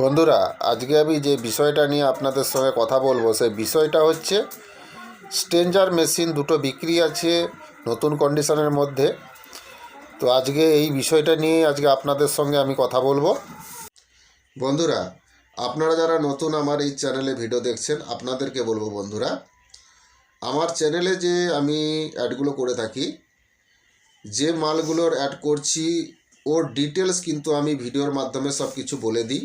বন্ধুরা, আজকে আমি যে বিষয়টা নিয়ে আপনাদের সঙ্গে কথা বলব, সেই বিষয়টা হচ্ছে স্টেঞ্জার মেশিন দুটো বিক্রি আছে নতুন কন্ডিশনের মধ্যে। তো আজকে এই বিষয়টা নিয়ে আজকে আপনাদের সঙ্গে আমি কথা বলব। বন্ধুরা, আপনারা যারা নতুন আমার এই চ্যানেলে ভিডিও দেখছেন, আপনাদেরকে বলব বন্ধুরা, আমার চ্যানেলে যে আমি অ্যাডগুলো করে থাকি, যে মালগুলোর অ্যাড করছি, ওর ডিটেলস কিন্তু আমি ভিডিওর মাধ্যমে সব কিছু বলে দিই।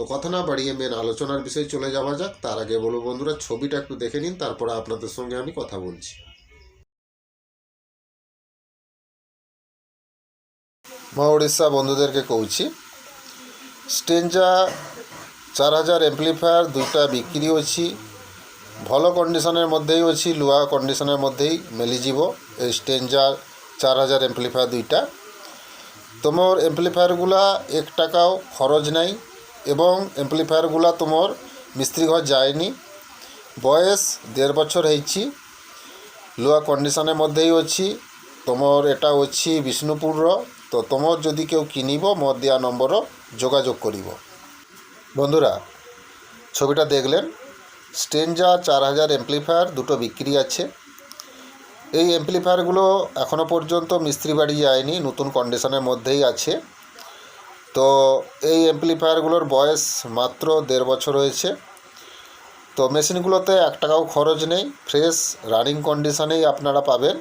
তো কথা না বাড়িয়ে মেন আলোচনার বিষয়ে চলে যাওয়া যাক। তার আগে বলব বন্ধুরা, ছবিটা একটু দেখে নিন, তারপরে আপনাদের সঙ্গে আমি কথা বলছি। মা উড়িষ্যা বন্ধুদেরকে কৌছি। স্টেঞ্জা চার হাজার এমপ্লিফায়ার দুইটা বিক্রি হচ্ছে ভালো কন্ডিশনের মধ্যেই অছি লুয়া কন্ডিশনের মধ্যেই মিলিযিব এই স্টেঞ্জা চার হাজার এমপ্লিফায়ার দুইটা। তোমার এমপ্লিফায়ারগুলা এক টাকাও খরচ নাই। এবং এমপ্লিফায়ারগুলা তোমার মিস্ত্রি ঘর যায়নি। বয়স দেড় বছর হয়েছি। লোয়া কন্ডিশনের মধ্যেই অছি তোমার এটা অছি বিষ্ণুপুরর। তো তোমার যদি কেউ কিনিব মো দেওয়া নম্বর যোগাযোগ করিব। বন্ধুরা, ছবিটা দেখলেন। স্টেঞ্জা চার হাজার এমপ্লিফায়ার দুটো বিক্রি আছে। এই এমপ্লিফায়ারগুলো এখনও পর্যন্ত মিস্ত্রি বাড়ি যায়নি, নতুন কন্ডিশনের মধ্যেই আছে। তো এই এমপ্লিফায়ারগুলোর বয়স মাত্র দেড় বছর হয়েছে। তো মেশিনগুলোতে এক টাকাও খরচ নেই ফ্রেশ রানিং কন্ডিশনেই আপনারা পাবেন।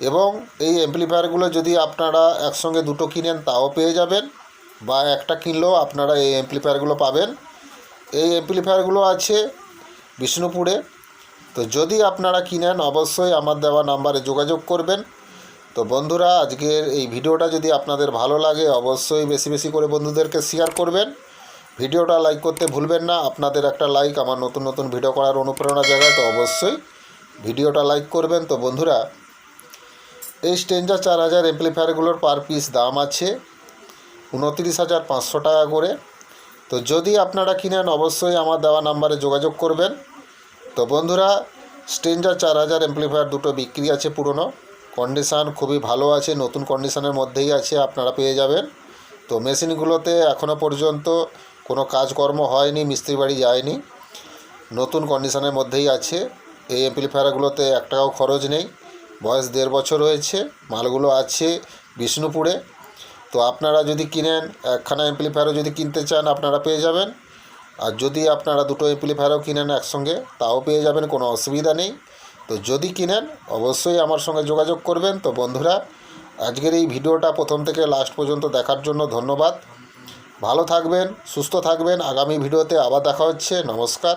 এবং এই অ্যাম্পলিফায়ারগুলো যদি আপনারা একসঙ্গে দুটো কিনেন, তাও পেয়ে যাবেন। বা একটা কিনলেও আপনারা এই অ্যাম্পলিফায়ারগুলো পাবেন। এই অ্যাম্পলিফায়ারগুলো আছে বিষ্ণুপুরে। তো যদি আপনারা কিনেন, অবশ্যই আমার দেওয়া নাম্বারে যোগাযোগ করবেন। তো বন্ধুরা, আজকের এই ভিডিওটা যদি আপনাদের ভালো লাগে, অবশ্যই বেশি বেশি করে বন্ধুদেরকে শেয়ার করবেন। ভিডিওটা লাইক করতে ভুলবেন না। আপনাদের একটা লাইক আমার নতুন নতুন ভিডিও করার অনুপ্রেরণা জায়গায় তো অবশ্যই ভিডিওটা লাইক করবেন। তো বন্ধুরা, এই স্টেঞ্জার চার হাজার এমপ্লিফায়ারগুলোর পার পিস দাম আছে উনত্রিশ হাজার পাঁচশো টাকা করে। তো যদি আপনারা কিনেন, অবশ্যই আমার দেওয়া নাম্বারে যোগাযোগ করবেন। তো বন্ধুরা স্টেঞ্জার চার হাজার এমপ্লিফায়ার দুটো বিক্রি আছে পুরনো। কন্ডিশান খুবই ভালো আছে, নতুন কন্ডিশানের মধ্যেই আছে, আপনারা পেয়ে যাবেন। তো মেশিনগুলোতে এখনও পর্যন্ত কোনো কাজকর্ম হয়নি, মিস্ত্রি বাড়ি যায়নি। নতুন কন্ডিশানের মধ্যেই আছে। এই এমপ্লিফায়ারগুলোতে এক টাকাও খরচ নেই। বয়স দেড় বছর হয়েছে, মালগুলো আছে বিষ্ণুপুরে। তো আপনারা যদি কিনেন, একখানা এমপ্লিফায়ারও যদি কিনতে চান, আপনারা পেয়ে যাবেন। আর যদি আপনারা দুটো এমপ্লিফায়ারও কিনেন একসঙ্গে, তাও পেয়ে যাবেন, কোনো অসুবিধা নেই। তো যদি কিনেন, অবশ্যই আমার সঙ্গে যোগাযোগ করবেন। তো বন্ধুরা, আজকের এই ভিডিওটা প্রথম থেকে লাস্ট পর্যন্ত দেখার জন্য ধন্যবাদ। ভালো থাকবেন, সুস্থ থাকবেন। আগামী ভিডিওতে আবার দেখা হচ্ছে। নমস্কার।